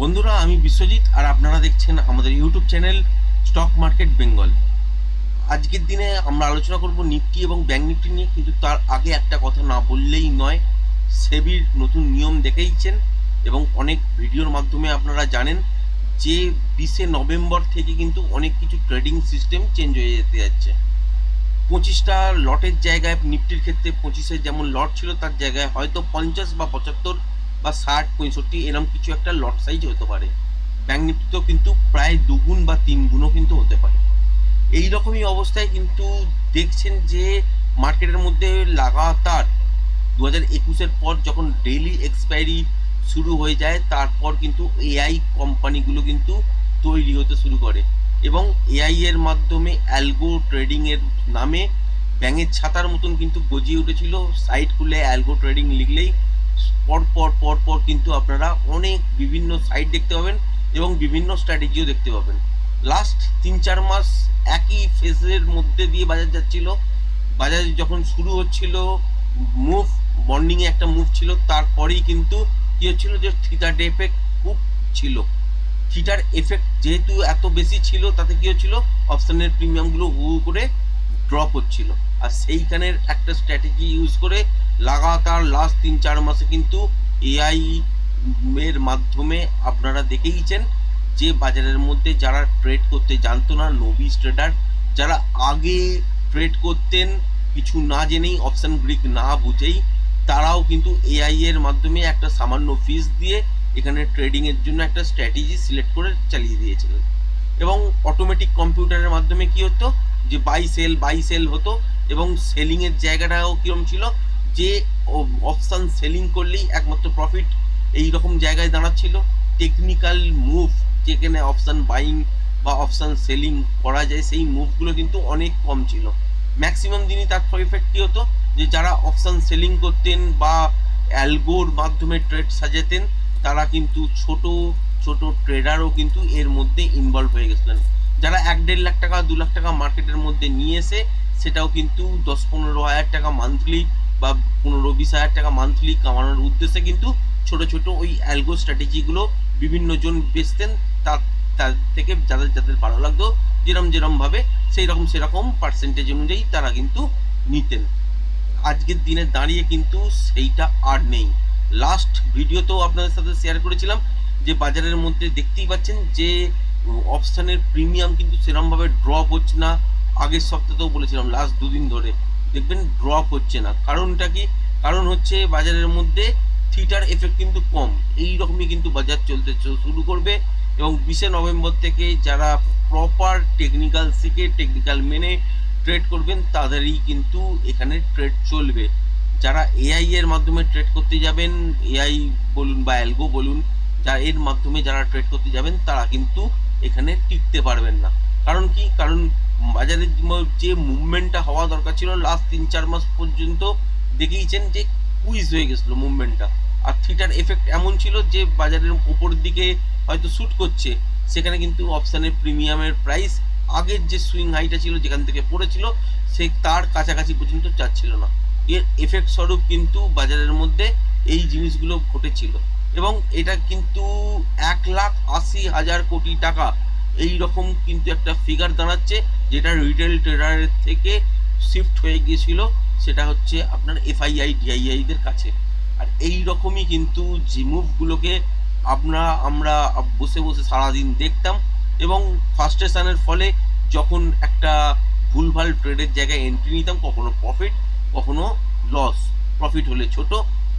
বন্ধুরা, আমি বিশ্বজিৎ আর আপনারা দেখছেন আমাদের YouTube channel stock market Bengal. আজকের দিনে আমরা আলোচনা করব নিফটি এবং ব্যাঙ্ক নিফটি নিয়ে, কিন্তু তার আগে একটা কথা না বললেই নয়, সেবির নতুন নিয়ম দেখেইছেন এবং অনেক ভিডিওর মাধ্যমে আপনারা জানেন যে বিশে নভেম্বর থেকে কিন্তু অনেক কিছু ট্রেডিং সিস্টেম চেঞ্জ হয়ে যেতে যাচ্ছে। পঁচিশটা লটের জায়গায়, নিফটির ক্ষেত্রে পঁচিশের যেমন লট ছিল, তার জায়গায় হয়তো পঞ্চাশ বা পঁচাত্তর বা ষাট, পঁয়ষট্টি এরকম কিছু একটা লট সাইজ হতে পারে। ব্যাঙ্ক নিফটিতেও কিন্তু প্রায় দুগুণ বা তিন গুণও কিন্তু হতে পারে। এই রকমই অবস্থায় কিন্তু দেখছেন যে মার্কেটের মধ্যে লাগাতার দু হাজার একুশের পর যখন ডেইলি এক্সপায়ারি শুরু হয়ে যায়, তারপর কিন্তু এআই কোম্পানিগুলো কিন্তু তৈরি হতে শুরু করে এবং এআই এর মাধ্যমে অ্যালগো ট্রেডিং এর নামে ব্যাঙের ছাতার মতন কিন্তু গজিয়ে উঠেছিল। সাইট খুলে অ্যালগো ট্রেডিং লিখলেই পর পর পর পর কিন্তু আপনারা অনেক বিভিন্ন সাইট দেখতে পাবেন এবং বিভিন্ন স্ট্র্যাটেজিও দেখতে পাবেন। লাস্ট তিন, চার মাস একই ফেজের মধ্যে দিয়ে বাজার যাচ্ছিল। বাজার যখন শুরু হচ্ছিল মুভ মর্নিংয়ে একটা মুভ ছিল, তারপরেই কিন্তু কী হচ্ছিল যে থিটার এফেক্ট খুব ছিল। থিটার এফেক্ট যেহেতু এত বেশি ছিল, তাতে কী হচ্ছিল? অপশানের প্রিমিয়ামগুলো হু করে ড্রপ হচ্ছিল। আর সেইখানের একটা স্ট্র্যাটেজি ইউজ করে লাগাতার লাস্ট তিন চার মাসে কিন্তু এআই এর মাধ্যমে আপনারা দেখেইছেন যে বাজারের মধ্যে যারা ট্রেড করতে জানতো না নবিস ট্রেডার যারা আগে ট্রেড করতেন, কিছু না জেনেই অপশন গ্রিক না বুঝেই, তারাও কিন্তু এআই এর মাধ্যমে একটা সামান্য ফিস দিয়ে এখানে ট্রেডিং এর জন্য একটা স্ট্র্যাটেজি সিলেক্ট করে চালিয়ে দিয়েছিলেন। এবং অটোমেটিক কম্পিউটারের মাধ্যমে কি হতো? যে বাই সেল বাই সেল হতো এবং সেলিং এর জায়গাটাও কিরম ছিল? যে অপশান সেলিং করলেই একমাত্র প্রফিট এই রকম জায়গায় দাঁড়াচ্ছিল। টেকনিক্যাল মুভ যেখানে অপশান বাইং বা অপশান সেলিং করা যায়, সেই মুভগুলো কিন্তু অনেক কম ছিল। ম্যাক্সিমাম দিনই তার এফেক্ট কী হতো? যে যারা অপশান সেলিং করতেন বা অ্যালগোর মাধ্যমে ট্রেড সাজাতেন, তারা কিন্তু ছোট ছোট ট্রেডারও কিন্তু এর মধ্যে ইনভলভ হয়ে গেছিলেন। যারা এক দেড় লাখ টাকা, দু লাখ টাকা মার্কেটের মধ্যে নিয়ে এসে, সেটাও কিন্তু দশ পনেরো হাজার টাকা মান্থলি বা পনেরো বিশ হাজার টাকা মান্থলি কামানোর উদ্দেশ্যে কিন্তু ছোট ছোট ওই অ্যালগো স্ট্র্যাটেজিগুলো বিভিন্ন জন বেচতেন তার তার থেকে যাদের যাদের ভালো লাগতো, যেরম যেরম ভাবে সেই রকম সেরকম পার্সেন্টেজ অনুযায়ী তারা কিন্তু নিতেন। আজকের দিনে দাঁড়িয়ে কিন্তু সেইটা আর নেই। লাস্ট ভিডিওতেও আপনাদের সাথে শেয়ার করেছিলাম যে বাজারের মধ্যে দেখতেই পাচ্ছেন যে অপশানের প্রিমিয়াম কিন্তু সেরমভাবে ড্রপ হচ্ছে না। আগের সপ্তাহেও বলেছিলাম লাস্ট দুদিন ধরে। দেখবেন ড্রপ হচ্ছে না। কারণটা কি? কারণ হচ্ছে বাজারের মধ্যে থিটার এফেক্ট কিন্তু কম। এই রকমই কিন্তু বাজার চলতে শুরু করবে এবং বিশে নভেম্বর থেকে যারা প্রপার টেকনিক্যাল শিখে টেকনিক্যাল মেনে ট্রেড করবেন, তাদেরই কিন্তু এখানে ট্রেড চলবে। যারা এআই এর মাধ্যমে ট্রেড করতে যাবেন এআই বলুন বা অ্যালগো বলুন, যা এর মাধ্যমে যারা ট্রেড করতে যাবেন, তারা কিন্তু এখানে টিকতে পারবেন না। কারণ কি? কারণ বাজারের যে মুভমেন্টটা হওয়া দরকার ছিল লাস্ট তিন চার মাস পর্যন্ত দেখেইছেন যে কুইজ হয়ে গেছিল মুভমেন্টটা আর থিটার এফেক্ট এমন ছিল যে বাজারের উপর দিকে হয়তো শ্যুট করছে, সেখানে কিন্তু অপশানের প্রিমিয়ামের প্রাইস আগের যে সুইং হাইটা ছিল যেখান থেকে পড়েছিল, সে তার কাছাকাছি পর্যন্ত যাচ্ছিল না। এর এফেক্ট স্বরূপ কিন্তু বাজারের মধ্যে এই জিনিসগুলো ঘটেছিল। এবং এটা কিন্তু এক লাখ আশি হাজার কোটি টাকা এই রকম কিন্তু একটা ফিগার দাঁড়াচ্ছে। যেটা রিটেল ট্রেডারের থেকে শিফট হয়ে গিয়েছিল, সেটা হচ্ছে আপনার এফআইআই ডিআইআইদের কাছে। আর এই রকমই কিন্তু যে মুভগুলোকে আমরা আমরা বসে বসে সারাদিন দেখতাম এবং ফার্স্টেশনের ফলে যখন একটা ভুলভাল ট্রেডের জায়গায় এন্ট্রি নিতাম, কখনো প্রফিট কখনো লস প্রফিট হলে ছোট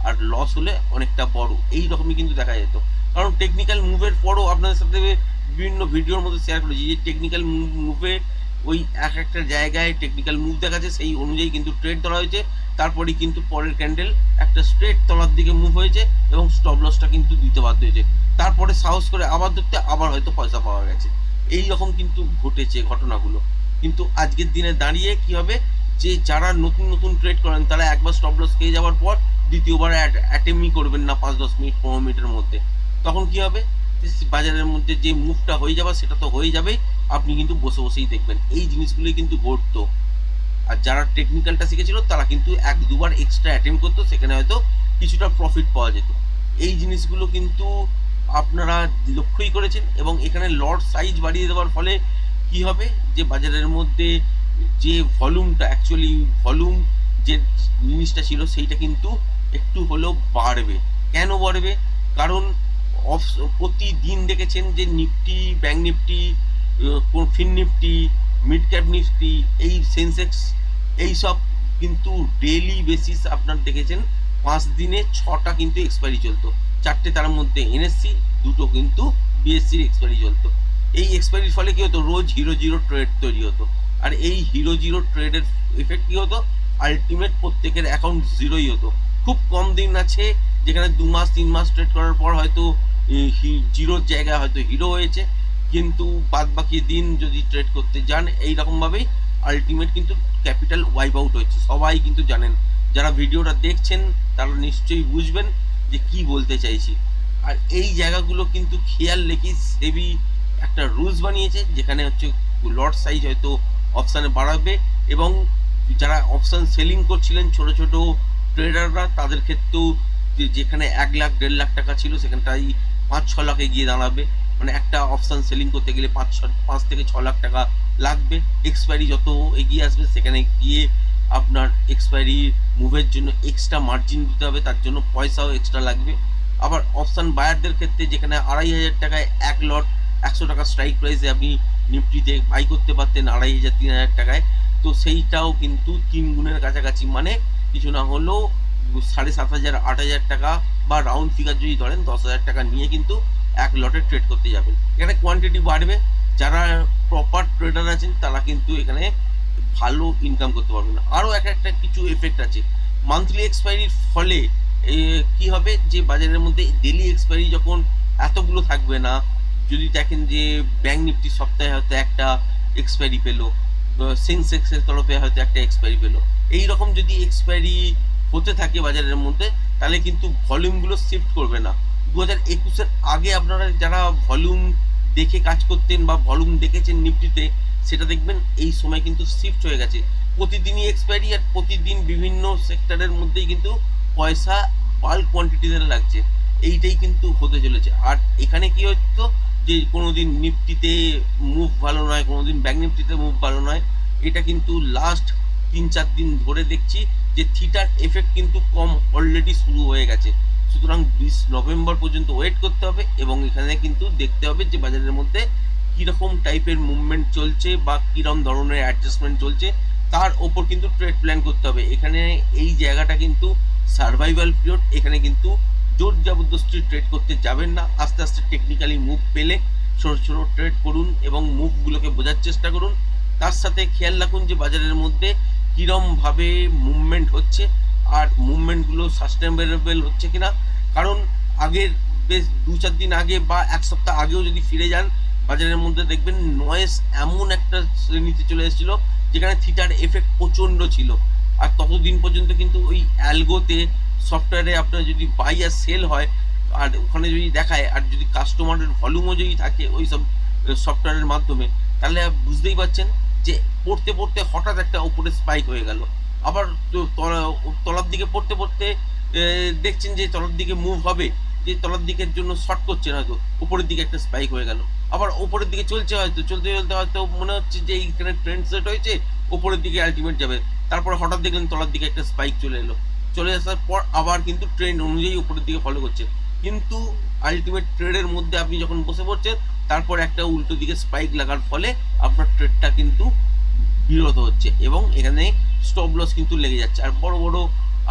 আর লস হলে অনেকটা বড়। এই রকমই কিন্তু দেখা যেত। কারণ টেকনিক্যাল মুভের পরও আপনাদের সাথে বিভিন্ন ভিডিওর মধ্যে শেয়ার করেছি যে টেকনিক্যাল মুভে ওই এক একটা জায়গায় টেকনিক্যাল মুভ দেখাচ্ছে, সেই অনুযায়ী কিন্তু ট্রেড ধরা হয়েছে। তারপরেই কিন্তু পরের ক্যান্ডেল একটা স্ট্রেট তলার দিকে মুভ হয়েছে এবং স্টপ লসটা কিন্তু দিতে বাধ্য হয়েছে। তারপরে সাহস করে আবার ধরতে আবার হয়তো পয়সা পাওয়া গেছে। এই রকম কিন্তু ঘটেছে ঘটনাগুলো। কিন্তু আজকের দিনে দাঁড়িয়ে কি হবে? যে যারা নতুন নতুন ট্রেড করেন, তারা একবার স্টপ লস খেয়ে যাওয়ার পর দ্বিতীয়বার অ্যাটেম্পই করবেন না পাঁচ, দশ মিনিট, পনেরো মিনিটের মধ্যে। তখন কি হবে? বাজারের মধ্যে যে মুভটা হয়ে যাবে, সেটা তো হয়ে যাবেই। আপনি কিন্তু বসে বসেই দেখবেন। এই জিনিসগুলোই কিন্তু ঘটতো। আর যারা টেকনিক্যালটা শিখেছিল, তারা কিন্তু এক দুবার এক্সট্রা অ্যাটেম্প করতো, সেখানে হয়তো কিছুটা প্রফিট পাওয়া যেত। এই জিনিসগুলো কিন্তু আপনারা লক্ষ্যই করেছেন এবং এখানে লট সাইজ বাড়িয়ে দেওয়ার ফলে কি হবে? যে বাজারের মধ্যে যে ভলিউমটা অ্যাকচুয়ালি ভলিউম যে জিনিসটা ছিল, সেইটা কিন্তু একটু হলেও বাড়বে। কেন বাড়বে? কারণ অফ, প্রতিদিন দেখেছেন যে নিফটি ব্যাঙ্ক নিফটি কোন fin Nifty mid cap Nifty এই সেন্সেক্স এই সব কিন্তু ডেইলি বেসিস আপনার দেখেছেন, পাঁচ দিনে ছটা কিন্তু এক্সপায়ারি চলতো। চারটে তার মধ্যে এনএসসি দুটো কিন্তু বিএসসির এক্সপায়ারি চলতো। এই এক্সপায়ারির ফলে কী হতো? রোজ হিরো জিরো ট্রেড তৈরি হতো। আর এই হিরো জিরো ট্রেডের এফেক্ট কী হতো? আলটিমেট প্রত্যেকের অ্যাকাউন্ট জিরোই হতো। খুব কম দিন আছে, যেখানে দু মাস, তিন মাস ট্রেড করার পর হয়তো জিরোর জায়গায় হয়তো হিরো হয়েছে। কিন্তু বাদ বাকি দিন যদি ট্রেড করতে যান এই রকমভাবেই আলটিমেট কিন্তু ক্যাপিটাল ওয়াইপ আউট হচ্ছে। সবাই কিন্তু জানেন। যারা ভিডিওটা দেখছেন, তারা নিশ্চয়ই বুঝবেন যে কি বলতে চাইছি। আর এই জায়গাগুলো কিন্তু খেয়াল রেখে সেবি একটা রুলস বানিয়েছে, যেখানে হচ্ছে লট সাইজ হয়তো অপশানে বাড়াবে এবং যারা অপশান সেলিং করছিলেন ছোট ছোট ট্রেডাররা তাদের ক্ষেত্রেও যেখানে এক লাখ, দেড় লাখ টাকা ছিল, সেখানটাই পাঁচ, ছ লাখে গিয়ে দাঁড়াবে। মানে একটা অপশান সেলিং করতে গেলে পাঁচ পাঁচ থেকে ছ লাখ টাকা লাগবে। এক্সপায়ারি যত এগিয়ে আসবে, সেখানে গিয়ে আপনার এক্সপায়ারি মুভের জন্য এক্সট্রা মার্জিন দিতে হবে, তার জন্য পয়সাও এক্সট্রা লাগবে। আবার অপশান বায়ারদের ক্ষেত্রে যেখানে আড়াই হাজার টাকায় এক লট একশো টাকা স্ট্রাইক প্রাইসে আপনি নিফটিতে বাই করতে পারতেন আড়াই হাজার, তিন হাজার টাকায়। তো সেইটাও কিন্তু তিন গুণের কাছাকাছি। মানে কিছু না হলেও সাড়ে সাত হাজার, আট হাজার টাকা বা রাউন্ড ফিগার যদি ধরেন, দশ হাজার টাকা নিয়ে কিন্তু এক লটে ট্রেড করতে যাবেন। এখানে কোয়ান্টিটি বাড়বে, যারা প্রপার ট্রেডার আছেন, তারা কিন্তু এখানে ভালো ইনকাম করতে পারবেন। আরও এক একটা কিছু এফেক্ট আছে। মান্থলি এক্সপায়ারির ফলে কি হবে? যে বাজারের মধ্যে ডেলি এক্সপায়ারি যখন এতগুলো থাকবে না, যদি দেখেন যে ব্যাঙ্ক নিফটি সপ্তাহে হয়তো একটা এক্সপায়ারি পেল সেন্সেক্সের তরফে হয়তো একটা এক্সপায়ারি পেল। এই রকম যদি এক্সপায়ারি হতে থাকে বাজারের মধ্যে, তাহলে কিন্তু ভলিউমগুলো শিফট করবে না। দু হাজার একুশের আগে আপনারা যারা ভলিউম দেখে কাজ করতেন বা ভলিউম দেখেছেন নিফটিতে, সেটা দেখবেন এই সময় কিন্তু শিফট হয়ে গেছে। প্রতিদিনই এক্সপায়ারি আর প্রতিদিন বিভিন্ন সেক্টরের মধ্যেই কিন্তু পয়সা বাল্ক কোয়ান্টিটিতে লাগছে। এইটাই কিন্তু হতে চলেছে। আর এখানে কি হতো যে কোনো দিন নিফটিতে মুভ ভালো নয় কোনো দিন ব্যাঙ্ক নিফটিতে মুভ ভালো নয়, এটা কিন্তু লাস্ট তিন চার দিন ধরে দেখছি যে থিটার এফেক্ট কিন্তু কম অলরেডি শুরু হয়ে গেছে। সুতরাং বিশ নভেম্বর পর্যন্ত ওয়েট করতে হবে এবং এখানে কিন্তু দেখতে হবে যে বাজারের মধ্যে কীরকম টাইপের মুভমেন্ট চলছে বা কীরকম ধরনের অ্যাডজাস্টমেন্ট চলছে। তার ওপর কিন্তু ট্রেড প্ল্যান করতে হবে। এখানে এই জায়গাটা কিন্তু সার্ভাইভাল পিরিয়ড এখানে কিন্তু জোর জবরদস্তি ট্রেড করতে যাবেন না। আস্তে আস্তে টেকনিক্যালি মুভ পেলে ছোটো ছোটো ট্রেড করুন এবং মুভগুলোকে বোঝার চেষ্টা করুন। তার সাথে খেয়াল রাখুন যে বাজারের মধ্যে কীরমভাবে মুভমেন্ট হচ্ছে। আর মুভমেন্টগুলো সাস্টেনেবল হচ্ছে কিনা? কারণ আগের বেশ দু চার দিন আগে বা এক সপ্তাহ আগেও যদি ফিরে যান, বাজারের মধ্যে দেখবেন নয়েস এমন একটা শ্রেণীতে চলে এসেছিল, যেখানে থিটার এফেক্ট প্রচণ্ড ছিল। আর ততদিন পর্যন্ত কিন্তু ওই অ্যালগোতে সফটওয়্যারে আপনার যদি বাই আর সেল হয়, আর ওখানে যদি দেখায়, আর যদি কাস্টমারের ভলিউমও যদি থাকে ওই সব সফটওয়্যারের মাধ্যমে, তাহলে বুঝতেই পারছেন যে পড়তে পড়তে হঠাৎ একটা উপরে স্পাইক হয়ে গেল। আবার তলার দিকে পড়তে পড়তে দেখছেন যে তলার দিকে মুভ হবে, যে তলার দিকের জন্য শর্ট করছে হয়তো উপরের দিকে একটা স্পাইক হয়ে গেল। আবার উপরের দিকে চলছে হয়তো, চলতে চলতে হয়তো মনে হচ্ছে যে এইখানে ট্রেন্ড সেট হয়েছে, উপরের দিকে আলটিমেট যাবে। তারপরে হঠাৎ দেখলেন তলার দিকে একটা স্পাইক চলে এলো। চলে আসার পর আবার কিন্তু ট্রেন্ড অনুযায়ী উপরের দিকে ফলো করছে। কিন্তু আলটিমেট ট্রেডের মধ্যে আপনি যখন বসে পড়ছেন, তারপর একটা উল্টো দিকে স্পাইক লাগার ফলে আপনার ট্রেডটা কিন্তু বিরত হচ্ছে এবং এখানে স্টপ লস কিন্তু লেগে যাচ্ছে। আর বড় বড়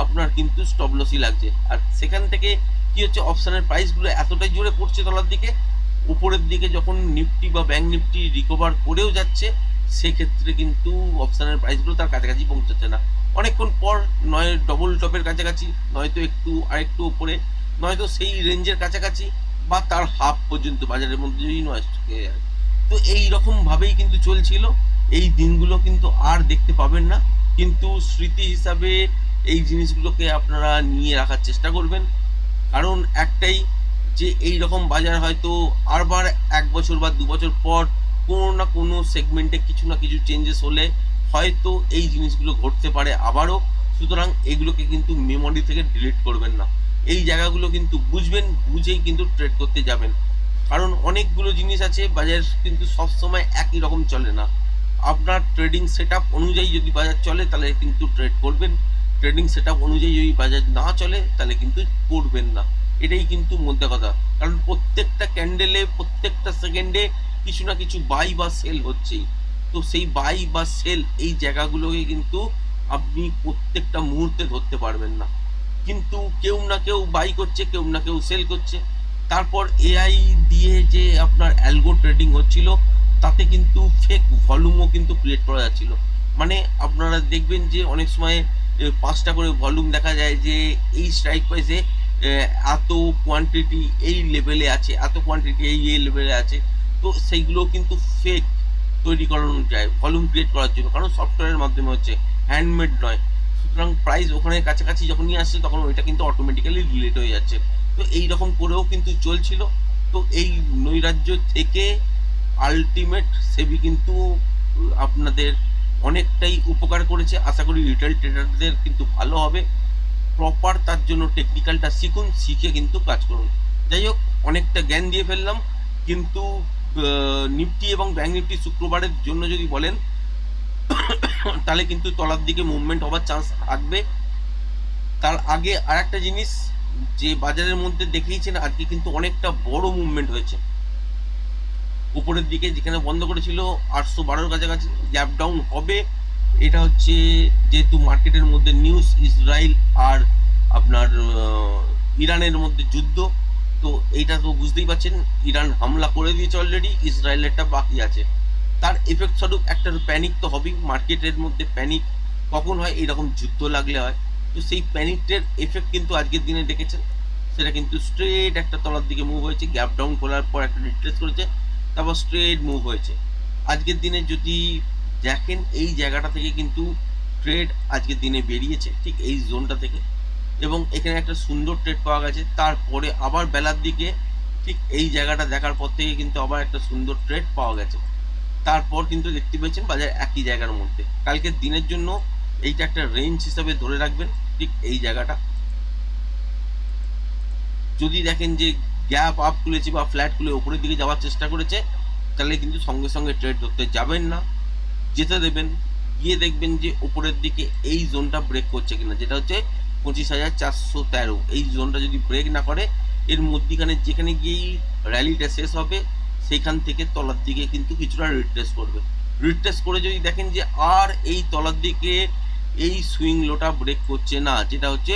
আপনার কিন্তু স্টপ লসই লাগছে। আর সেখান থেকে কি হচ্ছে অপশানের প্রাইসগুলো এতটাই জোরে পড়ছে তলার দিকে, উপরের দিকে যখন নিফটি বা ব্যাঙ্ক নিফটি রিকভার করেও যাচ্ছে, সেক্ষেত্রে কিন্তু অপশানের প্রাইসগুলো তার কাছাকাছি পৌঁছাচ্ছে না। অনেকক্ষণ পর নয় ডবল টপের কাছাকাছি, নয়তো একটু আরেকটু উপরে, নয়তো সেই রেঞ্জের কাছাকাছি বা তার হাফ পর্যন্ত, বাজারের মধ্যে যদি নয় তো এই রকমভাবেই কিন্তু চলছিল। এই দিনগুলো কিন্তু আর দেখতে পাবেন না। কিন্তু স্মৃতি হিসাবে এই জিনিসগুলোকে আপনারা নিয়ে রাখার চেষ্টা করবেন। কারণ একটাই যে এই রকম বাজার হয়তো আরবার এক বছর বা দু বছর পর কোনো না কোনো সেগমেন্টে কিছু না কিছু চেঞ্জেস হলে হয়তো এই জিনিসগুলো ঘটতে পারে আবারও। সুতরাং এগুলোকে কিন্তু মেমোরি থেকে ডিলিট করবেন না। এই জায়গাগুলো কিন্তু বুঝবেন, বুঝেই কিন্তু ট্রেড করতে যাবেন। কারণ অনেকগুলো জিনিস আছে, বাজার কিন্তু সবসময় একই রকম চলে না। আপনার ট্রেডিং সেট অনুযায়ী যদি বাজার চলে, তাহলে কিন্তু ট্রেড করবেন। ট্রেডিং সেট অনুযায়ী যদি বাজার না চলে, তাহলে কিন্তু করবেন না। এটাই কিন্তু মধ্যে কথা। কারণ প্রত্যেকটা ক্যান্ডেলে প্রত্যেকটা সেকেন্ডে কিছু না কিছু বাই বা সেল হচ্ছেই। তো সেই বাই বা সেল এই জায়গাগুলোকে কিন্তু আপনি প্রত্যেকটা মুহূর্তে ধরতে পারবেন না। কিন্তু কেউ না কেউ বাই করছে, কেউ না কেউ সেল করছে। তারপর এআই দিয়ে যে আপনার অ্যালগো ট্রেডিং হচ্ছিল, তাতে কিন্তু ফেক ভলিউমও কিন্তু ক্রিয়েট করা যাচ্ছিল। মানে আপনারা দেখবেন যে অনেক সময় পাঁচটা করে ভলিউম দেখা যায় যে এই স্ট্রাইক প্রাইসে এত কোয়ান্টিটি এই লেভেলে আছে, এত কোয়ান্টিটি এই এই লেভেলে আছে। তো সেইগুলো কিন্তু ফেক তৈরি করানো যায় ভলিউম ক্রিয়েট করার জন্য। কারণ সফটওয়্যারের মাধ্যমে হচ্ছে হ্যান্ডমেড নয়। সুতরাং প্রাইস ওখানে কাছাকাছি যখনই আসছে, তখন ওইটা কিন্তু অটোমেটিক্যালি রিলেট হয়ে যাচ্ছে। তো এই রকম করেও কিন্তু চলছিল। তো এই নৈরাজ্য থেকে আলটিমেট সেবি কিন্তু আপনাদের অনেকটাই উপকার করেছে। আশা করি রিটেল ট্রেডারদের কিন্তু ভালো হবে। প্রপার তার জন্য টেকনিক্যালটা শিখুন, শিখে কিন্তু কাজ করুন। যাই হোক, অনেকটা জ্ঞান দিয়ে ফেললাম। কিন্তু নিফটি এবং ব্যাঙ্ক নিফটি শুক্রবারের জন্য যদি বলেন, তাহলে কিন্তু তলার দিকে মুভমেন্ট হওয়ার চান্স থাকবে। তার আগে আর একটা জিনিস, যে বাজারের মধ্যে দেখেইছেন আজকে কিন্তু অনেকটা বড় মুভমেন্ট হয়েছে। উপরের দিকে যেখানে বন্ধ করেছিল আটশো বারোর কাছাকাছি গ্যাপ ডাউন হবে। এটা হচ্ছে যেহেতু মার্কেটের মধ্যে নিউজ ইসরায়েল আর আপনার ইরানের মধ্যে যুদ্ধ। তো এইটা তো বুঝতেই পারছেন, ইরান হামলা করে দিয়েছে অলরেডি ইসরায়েলেরটা বাকি আছে। তার এফেক্ট স্বরূপ একটা প্যানিক তো হবেই, মার্কেটের মধ্যে প্যানিক কখন হয়, এইরকম যুদ্ধ লাগলে হয়। তো সেই প্যানিকটের এফেক্ট কিন্তু আজকের দিনে দেখেছেন। সেটা কিন্তু স্ট্রেট একটা তলার দিকে মুভ হয়েছে গ্যাপ ডাউন করার পর একটা রিট্রেস করেছে। তারপর স্ট্রেট মুভ হয়েছে। আজকের দিনে যদি দেখেন, এই জায়গাটা থেকে কিন্তু ট্রেড আজকের দিনে বেরিয়েছে, ঠিক এই জোনটা থেকে। এবং এখানে একটা সুন্দর ট্রেড পাওয়া গেছে। তারপরে আবার বেলার দিকে, ঠিক এই জায়গাটা দেখার পর থেকে কিন্তু আবার একটা সুন্দর ট্রেড পাওয়া গেছে। তারপর কিন্তু দেখতে পেয়েছেন বাজার একই জায়গার মধ্যে। কালকের দিনের জন্য এইটা একটা রেঞ্জ হিসাবে ধরে রাখবেন, ঠিক এই জায়গাটা। যদি দেখেন যে গ্যাপ আপ খুলেছে বা ফ্ল্যাট খুলে ওপরের দিকে যাওয়ার চেষ্টা করেছে, তাহলে কিন্তু সঙ্গে সঙ্গে ট্রেড ধরতে যাবেন না। যেতে দেবেন, গিয়ে দেখবেন যে ওপরের দিকে এই জোনটা ব্রেক করছে কিনা, যেটা হচ্ছে পঁচিশ হাজার চারশো তেরো। এই জোনটা যদি ব্রেক না করে, এর মধ্যিখানে যেখানে গিয়েই র্যালিটা শেষ হবে সেইখান থেকে তলার দিকে কিন্তু কিছুটা রিট্রেস করবে রিট্রেস করে যদি দেখেন যে আর এই তলার দিকে এই সুইং লোটা ব্রেক করছে না, যেটা হচ্ছে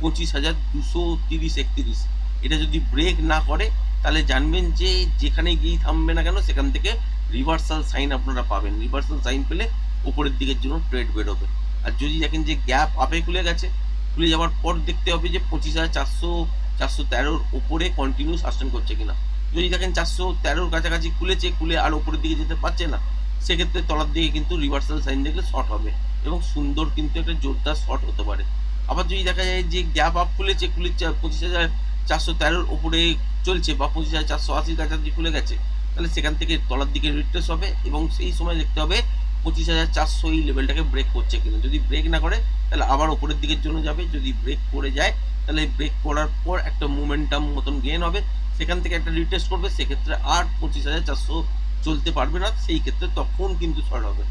পঁচিশ হাজার দুশো তিরিশ একত্রিশ। এটা যদি ব্রেক না করে, তাহলে জানবেন যে যেখানে গিয়েই থামবে না কেন, সেখান থেকে রিভার্সাল সাইন আপনারা পাবেন। রিভার্সাল সাইন পেলে উপরের দিকের জন্য ট্রেড বেরোবে আর যদি দেখেন যে গ্যাপ আপে খুলে গেছে, খুলে যাওয়ার পর দেখতে হবে যে পঁচিশ হাজার চারশো চারশো তেরোর ওপরে কন্টিনিউ সাস্টেন করছে কিনা। যদি দেখেন চারশো তেরোর কাছাকাছি খুলেছে, খুলে আর উপরের দিকে যেতে পারছে না, সেক্ষেত্রে তলার দিকে কিন্তু রিভার্সাল সাইন দেখলে শর্ট হবে এবং সুন্দর কিন্তু একটা জোরদার শর্ট হতে পারে। আবার যদি দেখা যায় যে গ্যাপ আপ খুলেছে খুলেছে পঁচিশ হাজার চারশো তেরোর উপরে চলছে বা পঁচিশ হাজার চারশো আশির কাছাকাছি খুলে গেছে, তাহলে সেখান থেকে তলার দিকে রিট্রেস হবে এবং সেই সময় দেখতে হবে পঁচিশ হাজার চারশো এই লেভেলটাকে ব্রেক করছে কিনা। যদি ব্রেক না করে, তাহলে আবার উপরের দিকের জন্য যাবে। যদি ব্রেক করে যায়, তাহলে ব্রেক করার পর একটা মোমেন্টাম মতন গেন হবে। সেখান থেকে একটা রিটেস্ট করবে, সেক্ষেত্রে আর পঁচিশ হাজার চারশো চলতে পারবে না। সেই ক্ষেত্রে তখন কিন্তু শর্ট হবে।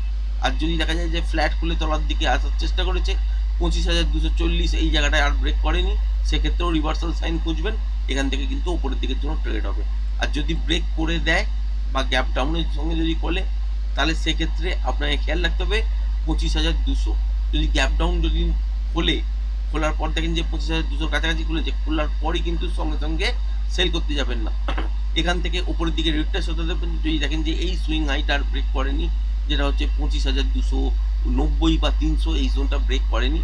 আর যদি দেখা যায় যে ফ্ল্যাট খুলে তলার দিকে আসার চেষ্টা করেছে পঁচিশ হাজার দুশো চল্লিশ এই জায়গাটায় আর ব্রেক করেনি, সেক্ষেত্রেও রিভার্সাল সাইন খুঁজবেন, এখান থেকে কিন্তু উপরের দিকের জন্য ট্রেড হবে। আর যদি ব্রেক করে দেয় বা গ্যাপ ডাউনের সঙ্গে যদি খোলে, তাহলে সেক্ষেত্রে আপনাকে খেয়াল রাখতে হবে, পঁচিশ হাজার দুশো। যদি গ্যাপ ডাউন যদি খোলে, খোলার পর দেখেন যে পঁচিশ হাজার দুশোর কাছাকাছি খুলেছে, খোলার পরই কিন্তু সঙ্গে সঙ্গে সেল করতে যাবেন না। এখান থেকে উপরের দিকে রিট্রেস হতে দেবেন যদি দেখেন যে এই সুইং হাইট আর ব্রেক করেনি, যেটা হচ্ছে পঁচিশ হাজার দুশো নব্বই বা তিনশো এই জোনটা ব্রেক করেনি।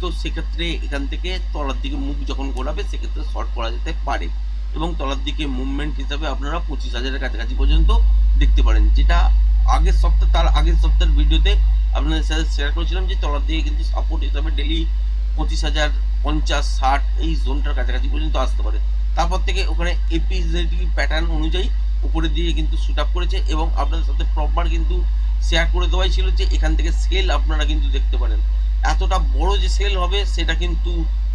তো সেক্ষেত্রে এখান থেকে তলার দিকে মুখ যখন ঘোরাবে, সেক্ষেত্রে শর্ট করা যেতে পারে। এবং তলার দিকে মুভমেন্ট হিসাবে আপনারা পঁচিশ হাজারের কাছাকাছি পর্যন্ত দেখতে পারেন। যেটা আগের সপ্তাহ, তার আগের সপ্তাহের ভিডিওতে আপনাদের সাথে শেয়ার করেছিলাম যে তলার দিকে কিন্তু সাপোর্ট হিসাবে ডেলি পঁচিশ হাজার, পঞ্চাশ, ষাট এই জোনটার কাছাকাছি পর্যন্ত আসতে পারে। তারপর থেকে ওখানে এপিজেডি প্যাটার্ন অনুযায়ী উপরের দিকে কিন্তু শুট আপ করেছে এবং আপনাদের সাথে প্রপার কিন্তু শেয়ার করে দেওয়াই ছিল যে এখান থেকে সেল আপনারা কিন্তু দেখতে পারেন। এতটা বড় যে সেল হবে, সেটা কিন্তু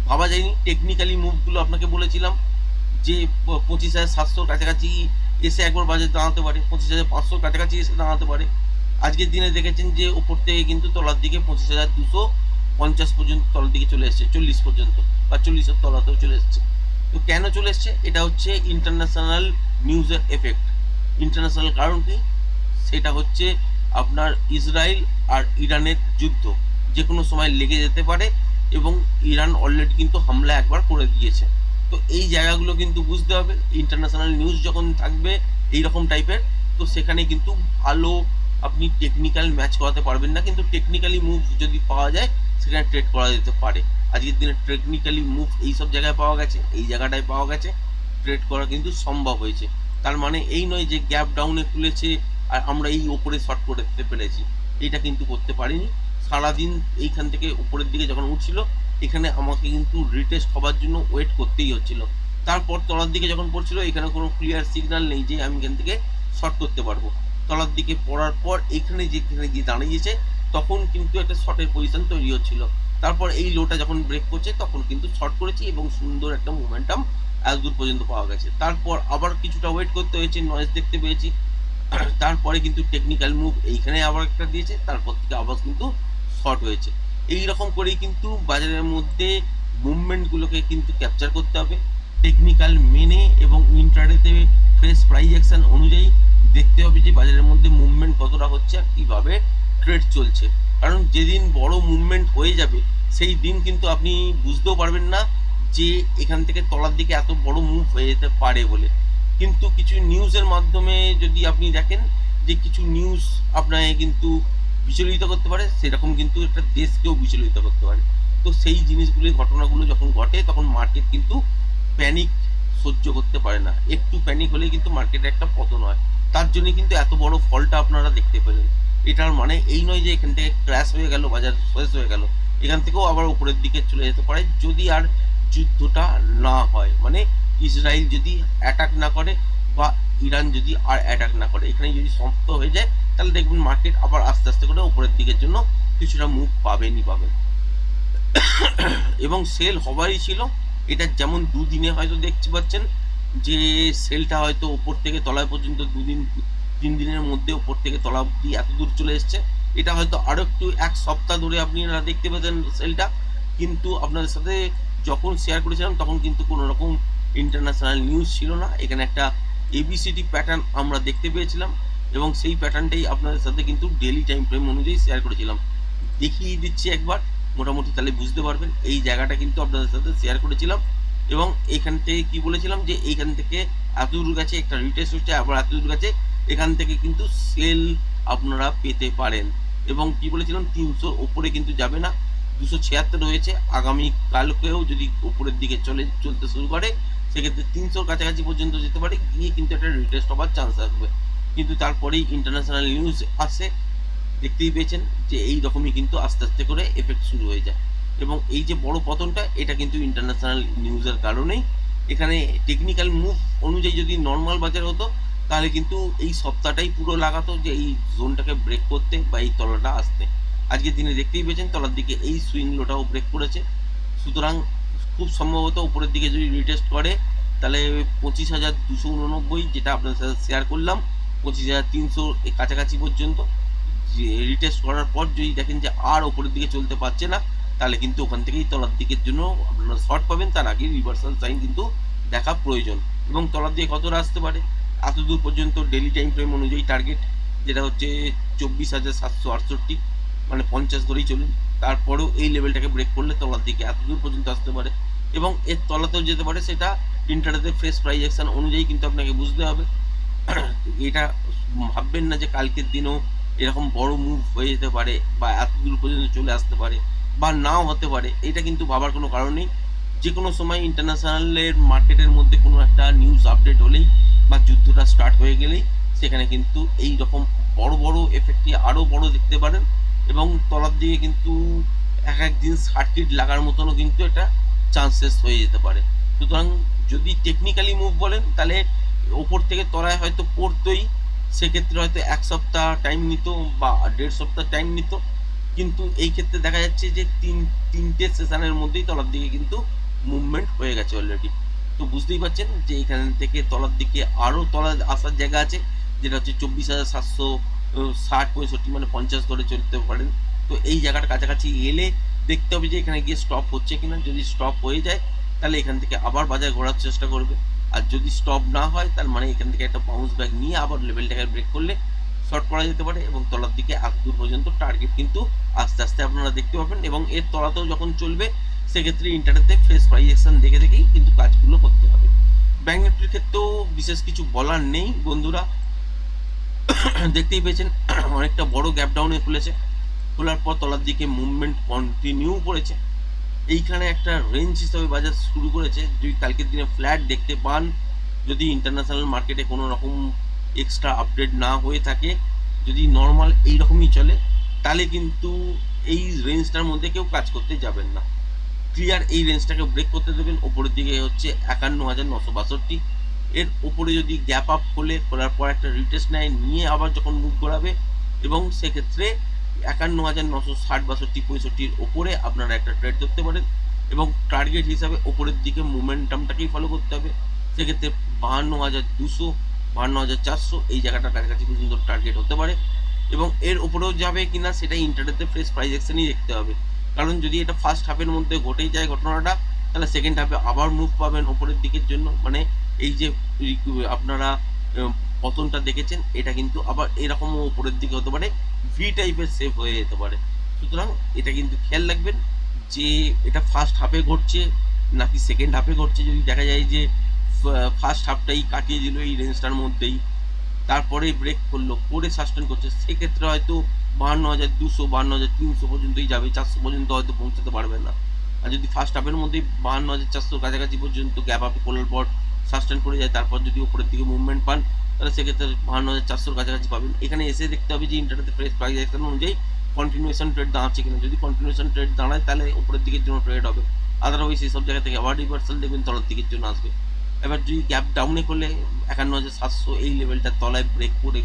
ভাবা যায়নি। টেকনিক্যালি মুভগুলো আপনাকে বলেছিলাম যে পঁচিশ হাজার সাতশোর কাছাকাছি এসে একবার বাজারে দাঁড়াতে পারে। পঁচিশ হাজার পাঁচশোর কাছাকাছি এসে দাঁড়াতে পারে। আজকের দিনে দেখেছেন যে, ওপর থেকে কিন্তু তলার দিকে পঁচিশ হাজার দুশো পঞ্চাশ পর্যন্ত তলার দিকে চলে এসছে, চল্লিশ পর্যন্ত বা চল্লিশের তলাতেও চলে এসছে। তো কেন চলে এসছে? এটা হচ্ছে ইন্টারন্যাশনাল নিউজের এফেক্ট ইন্টারন্যাশনাল কারণ কি? সেটা হচ্ছে আপনার ইসরায়েল আর ইরানের যুদ্ধ। যে কোনো সময় লেগে যেতে পারে এবং ইরান অলরেডি কিন্তু হামলা একবার করে দিয়েছে। তো এই জায়গাগুলো কিন্তু বুঝতে হবে। ইন্টারন্যাশনাল নিউজ যখন থাকবে এই রকম টাইপের তো সেখানে কিন্তু ভালো আপনি টেকনিক্যাল ম্যাচ করাতে পারবেন না। কিন্তু টেকনিক্যালি মুভ যদি পাওয়া যায়, সেখানে ট্রেড করা যেতে পারে। আজকের দিনে টেকনিক্যালি মুভ এই সব জায়গায় পাওয়া গেছে, এই জায়গাটায় পাওয়া গেছে। ট্রেড করা কিন্তু সম্ভব হয়েছে। তার মানে এই নয় যে গ্যাপ ডাউনে খুলেছে আর আমরা এই ওপরে শর্ট করতে পেরেছি। এটা কিন্তু করতে পারিনি। সারাদিন এইখান থেকে উপরের দিকে যখন উঠছিল, এখানে আমাকে কিন্তু রিটেস্ট হবার জন্য ওয়েট করতেই হচ্ছিল। তারপর তলার দিকে যখন পড়ছিল, এখানে কোনো ক্লিয়ার সিগন্যাল নেই যে আমি এখান থেকে শর্ট করতে পারব। তলার দিকে পড়ার পর এখানে যেখানে গিয়ে দাঁড়িয়েছে, তখন কিন্তু একটা শর্টের পজিশন তৈরি হচ্ছিল। তারপর এই লোটা যখন ব্রেক করছে, তখন কিন্তু শর্ট করেছি এবং সুন্দর একটা মোমেন্টাম এত দূর পর্যন্ত পাওয়া গেছে। তারপর আবার কিছুটা ওয়েট করতে হয়েছে নয়েজ দেখতে পেয়েছি। তারপরে কিন্তু টেকনিক্যাল মুভ এইখানে আবার একটা দিয়েছে, তারপর থেকে আবার কিন্তু শর্ট হয়েছে। এই রকম করেই কিন্তু বাজারের মধ্যে মুভমেন্টগুলোকে কিন্তু ক্যাপচার করতে হবে। টেকনিক্যাল মেনে এবং ইন্টারনেটে ফ্রেশ প্রাইস অ্যাকশন অনুযায়ী দেখতে হবে যে বাজারের মধ্যে মুভমেন্ট কতটা হচ্ছে আর কীভাবে ট্রেড চলছে। কারণ যেদিন বড় মুভমেন্ট হয়ে যাবে, সেই দিন কিন্তু আপনি বুঝতেও পারবেন না যে এখান থেকে তলার দিকে এত বড় মুভ হয়ে যেতে পারে বলে। কিন্তু কিছু নিউজের মাধ্যমে যদি আপনি দেখেন যে কিছু নিউজ আপনাকে কিন্তু বিচলিত করতে পারে, সেরকম কিন্তু একটা দেশকেও বিচলিত করতে পারে। তো সেই জিনিসগুলি, ঘটনাগুলো যখন ঘটে, তখন মার্কেট কিন্তু প্যানিক সহ্য করতে পারে না। একটু প্যানিক হলেই কিন্তু মার্কেটে একটা পতন হয়। তার জন্য কিন্তু এত বড় ফলটা আপনারা দেখতে পেলেন। এটার মানে এই নয় যে এখান থেকে ক্র্যাশ হয়ে গেল, বাজার শেষ হয়ে গেল। এখান থেকেও আবার উপরের দিকে চলে যেতে পারে। যদি আর যুদ্ধটা না হয় মানে ইসরায়েল যদি অ্যাটাক না করে বা ইরান যদি আর অ্যাটাক না করে, এখানে যদি সমাপ্ত হয়ে যায়, তাহলে দেখবেন মার্কেট আবার আস্তে আস্তে করে উপরের দিকের জন্য কিছুটা মুভ পাবেনই পাবেন। এবং সেল হবারই ছিল। এটা যেমন দুদিনে হয়তো দেখতে পাচ্ছেন যে সেলটা হয়তো ওপর থেকে তলায় পর্যন্ত দুদিন, তিন দিনের মধ্যে ওপর থেকে তলা অব্দি এত দূর চলে এসছে। এটা হয়তো আরও একটু এক সপ্তাহ ধরে আপনারা দেখতে পেতেন সেলটা কিন্তু আপনাদের সাথে যখন শেয়ার করেছিলাম, তখন কিন্তু কোনো রকম ইন্টারন্যাশনাল নিউজ ছিল না, এখানে একটা এবিসিডি প্যাটার্ন আমরা দেখতে পেয়েছিলাম এবং সেই প্যাটার্নটাই আপনাদের সাথে কিন্তু ডেলি টাইম ফ্রেম অনুযায়ী শেয়ার করেছিলাম। দেখিয়ে দিচ্ছি একবার, মোটামুটি তাহলে বুঝতে পারবেন, এই জায়গাটা কিন্তু আপনাদের সাথে শেয়ার করেছিলাম এবং এইখান থেকে কি বলেছিলাম যে এইখান থেকে এত দূর গেছে একটা রিটেস্ট হচ্ছে, আবার এত দূর গেছে, এখান থেকে কিন্তু সেল আপনারা পেতে পারেন এবং কি বলেছিলাম, তিনশো ওপরে কিন্তু যাবে না, দুশো ছিয়াত্তর রয়েছে আগামী কালকেও যদি উপরের দিকে চলে, চলতে শুরু করে সেক্ষেত্রে তিনশোর কাছাকাছি পর্যন্ত যেতে পারে, গিয়ে কিন্তু একটা রিটেস্ট হবার চান্স আসবে। কিন্তু তারপরেই ইন্টারন্যাশনাল নিউজ আসে, দেখতেই পেয়েছেন যে এই রকমই কিন্তু আস্তে আস্তে করে এফেক্ট শুরু হয়ে যায়। এবং এই যে বড় পতনটা, এটা কিন্তু ইন্টারন্যাশনাল নিউজের কারণেই। এখানে টেকনিক্যাল মুভ অনুযায়ী যদি নর্মাল বাজার হতো, তাহলে কিন্তু এই সপ্তাহটাই পুরো লাগাতো যে এই জোনটাকে ব্রেক করতে বা এই তলাটা আসতে। আজকের দিনে দেখতেই পেয়েছেন, তলার দিকে এই সুইং লোটাও ব্রেক করেছে। সুতরাং খুব সম্ভবত উপরের দিকে যদি রিটেস্ট করে, তাহলে পঁচিশ হাজার দুশো উননব্বই যেটা আপনাদের সাথে শেয়ার করলাম, পঁচিশ হাজার তিনশো কাছাকাছি পর্যন্ত। রিটেস্ট করার পর যদি দেখেন যে আর ওপরের দিকে চলতে পারছে না, তাহলে কিন্তু ওখান থেকেই তলার দিকের জন্য আপনারা শর্ট পাবেন, তার আগে রিভার্সাল সাইন কিন্তু দেখা প্রয়োজন। এবং তলার দিকে কতটা আসতে পারে? এত দূর পর্যন্ত ডেলি টাইম ফ্রেম অনুযায়ী টার্গেট যেটা হচ্ছে চব্বিশ হাজার সাতশো আটষট্টি মানে পঞ্চাশ ধরেই চলুন। তারপরেও এই লেভেলটাকে ব্রেক করলে তলার দিকে এত দূর পর্যন্ত আসতে পারে। এবং এর তলাতেও যেতে পারে, সেটা ইন্টারনেটে ফ্রেশ প্রাইস অ্যাকশন অনুযায়ী কিন্তু আপনাকে বুঝতে হবে। এটা ভাববেন না যে কালকের দিনেও এরকম বড় মুভ হয়ে যেতে পারে বা এত দূর পর্যন্ত চলে আসতে পারে বা নাও হতে পারে, এটা কিন্তু ভাবার কোনো কারণ নেই। যে কোনো সময় ইন্টারন্যাশনালের মার্কেটের মধ্যে কোনো একটা নিউজ আপডেট হলেই বা যুদ্ধটা স্টার্ট হয়ে গেলেই সেখানে কিন্তু এই রকম বড় বড় এফেক্টটি আরও বড় দেখতে পারেন এবং তলার দিকে কিন্তু এক একদিন সার্কিট লাগার মতনও কিন্তু এটা চান্সেস হয়ে যেতে পারে। সুতরাং যদি টেকনিক্যালি মুভ বলেন, তাহলে ওপর থেকে তলায় হয়তো পড়তোই, সেক্ষেত্রে হয়তো এক সপ্তাহ টাইম নিত বা দেড় সপ্তাহ টাইম নিত। কিন্তু এই ক্ষেত্রে দেখা যাচ্ছে যে তিন, তিনটে সেশনের মধ্যেই তলার দিকে কিন্তু মুভমেন্ট হয়ে গেছে অলরেডি তো বুঝতেই পারছেন যে এখান থেকে তলার দিকে আরও তলা আসার জায়গা আছে, যেটা হচ্ছে চব্বিশ হাজার সাতশো ষাট, পঁয়ষট্টি মানে পঞ্চাশ ধরে চলতে পারেন। তো এই জায়গাটার কাছাকাছি এলে দেখতে হবে যে এখানে গিয়ে স্টপ হচ্ছে কিনা। যদি স্টপ হয়ে যায়, তাহলে এখান থেকে আবার বাজার ঘোরার চেষ্টা করবে। আর যদি স্টপ না হয়, তার মানে এখান থেকে একটা বাউন্স ব্যাক নিয়ে আবার লেভেলটাকে ব্রেক করলে শর্ট করা যেতে পারে এবং তলার দিকে আগ দূর পর্যন্ত টার্গেট কিন্তু আস্তে আস্তে আপনারা দেখতে পাবেন এবং এর তলাতেও যখন চলবে, সেক্ষেত্রে ইন্টারনেটে ফ্রেশ প্রাইজেকশন দেখে দেখেই কিন্তু কাজগুলো করতে হবে। ব্যাঙ্ক নিফটির ক্ষেত্রেও বিশেষ কিছু বলার নেই, বন্ধুরা। দেখতেই পেয়েছেন, অনেকটা বড় গ্যাপ ডাউনে খুলেছে। খোলার পর তলার দিকে মুভমেন্ট কন্টিনিউ করেছে। এইখানে একটা রেঞ্জ হিসাবে বাজার শুরু করেছে। যদি কালকের দিনে ফ্ল্যাট দেখতে পান, যদি ইন্টারন্যাশনাল মার্কেটে কোনো রকম এক্সট্রা আপডেট না হয়ে থাকে, যদি নর্মাল এই রকমই চলে, তাহলে কিন্তু এই রেঞ্জটার মধ্যে কেউ কাজ করতে যাবেন না। ক্লিয়ার এই রেঞ্জটাকে ব্রেক করতে দেবেন। ওপরের দিকে হচ্ছে একান্ন হাজার নশো বাষট্টি। এর ওপরে যদি গ্যাপ আপ খোলে, খোলার পর একটা রিটেস্ট নেয়, নিয়ে আবার যখন মুভ করাবে, এবং সেক্ষেত্রে একান্ন হাজার নশো ষাট বাষট্টি পঁয়ষট্টির ওপরে আপনারা একটা ট্রেড ধরতে পারেন এবং টার্গেট হিসাবে ওপরের দিকে মোমেন্টামটাকেই ফলো করতে হবে। সেক্ষেত্রে বাহান্ন হাজার দুশো বাহান্ন হাজার চারশো এই জায়গাটার কাছাকাছি পর্যন্ত টার্গেট হতে পারে এবং এর উপরেও যাবে কিনা সেটা ইন্টারনেটে ফ্রেশ প্রাইজ অ্যাকশনই দেখতে হবে। কারণ যদি এটা ফার্স্ট হাফের মধ্যে ঘটেই যায় ঘটনাটা, তাহলে সেকেন্ড হাফে আবার মুভ পাবেন ওপরের দিকের জন্য। মানে এই যে, আপনারা পতনটা দেখেছেন, এটা কিন্তু আবার এরকমও উপরের দিকে হতে পারে ভি টাইপের সেভ হয়ে যেতে পারে। সুতরাং এটা কিন্তু খেয়াল রাখবেন যে এটা ফার্স্ট হাফে ঘটছে, নাকি সেকেন্ড হাফে ঘটছে। যদি দেখা যায় যে ফার্স্ট হাফটাই কাটিয়ে দিল এই রেঞ্জটার মধ্যেই, তারপরে ব্রেক করল, করে সাস্টেন করছে, সেক্ষেত্রে হয়তো বাহান্ন হাজার দুশো, বাহান্ন হাজার তিনশো পর্যন্তই যাবে, চারশো পর্যন্ত হয়তো পৌঁছাতে পারবে না। আর যদি ফার্স্ট হাফের মধ্যেই বাহান্ন হাজার চারশোর কাছাকাছি পর্যন্ত গ্যাপ আপে খোলার পর সাস্টেন করে যায়, তারপর যদি উপরের দিকে মুভমেন্ট পান তাহলে সেক্ষেত্রে বাহান্ন হাজার চারশোর কাছাকাছি পাবেন। এখানে এসে দেখতে হবে যে ইন্টারনেটে ফ্রেশ প্রাইস অ্যাকশন অনুযায়ী কন্টিনিউশন ট্রেড দাঁড়াচ্ছে কিনা। যদি কন্টিনিউশন ট্রেড দাঁড়ায়, তাহলে উপরের দিকের জন্য ট্রেড হবে। আদারওয়াইজ সব জায়গা থেকে আবার রিভার্সাল দেখবেন, তলার দিকের জন্য আসবে। এবার যদি গ্যাপ ডাউনে করলে, একান্ন হাজার সাতশো এই লেভেলটার তলায় ব্রেক করে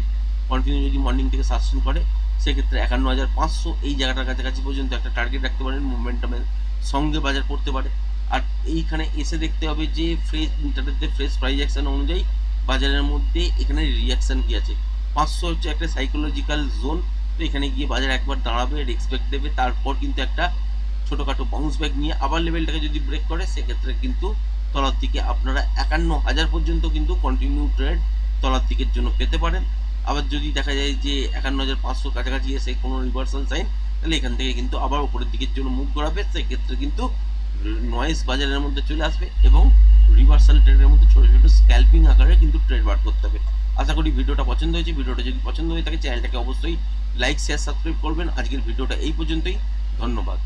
কন্টিনিউ যদি মর্নিং থেকে সাস্টেন করে, সেক্ষেত্রে একান্ন হাজার পাঁচশো এই জায়গাটার কাছাকাছি পর্যন্ত একটা টার্গেট রাখতে পারেন মুভমেন্টামের সঙ্গে বাজার পড়তে পারে। আর এইখানে এসে দেখতে হবে যে ফ্রেশ ইন্টারনেটে ফ্রেশ প্রাইজ অ্যাকশন অনুযায়ী বাজারের মধ্যে এখানে রিয়াকশন কি আছে? পাঁচশো হচ্ছে একটা সাইকোলজিক্যাল জোন তো এখানে গিয়ে বাজার একবার দাঁড়াবে রেসপেক্ট দেবে, তারপর কিন্তু একটা ছোটোখাটো বাউন্স ব্যাক নিয়ে আবার লেভেলটাকে যদি ব্রেক করে, সেক্ষেত্রে কিন্তু তলার দিকে আপনারা একান্ন হাজার পর্যন্ত কিন্তু কন্টিনিউ ট্রেড তলার দিকের জন্য পেতে পারেন। আবার যদি দেখা যায় যে একান্ন হাজার পাঁচশো কাছাকাছি এসে কোনো রিভার্সাল সাইন তাহলে এখান থেকে কিন্তু আবার উপরের দিকের জন্য মুভ করাবে, সেক্ষেত্রে কিন্তু নয়েস বাজারের মধ্যে চলে আসবে এবং রিভার্সাল ট্রেডের মধ্যে ছোটো ছোটো স্ক্যাল্পিং আকারে কিন্তু ট্রেড বার করতে হবে। আশা করি ভিডিওটা পছন্দ হয়েছে। ভিডিওটা যদি পছন্দ হয়ে থাকে চ্যানেলটাকে অবশ্যই লাইক শেয়ার সাবস্ক্রাইব করবেন। আজকের ভিডিওটা এই পর্যন্তই। ধন্যবাদ।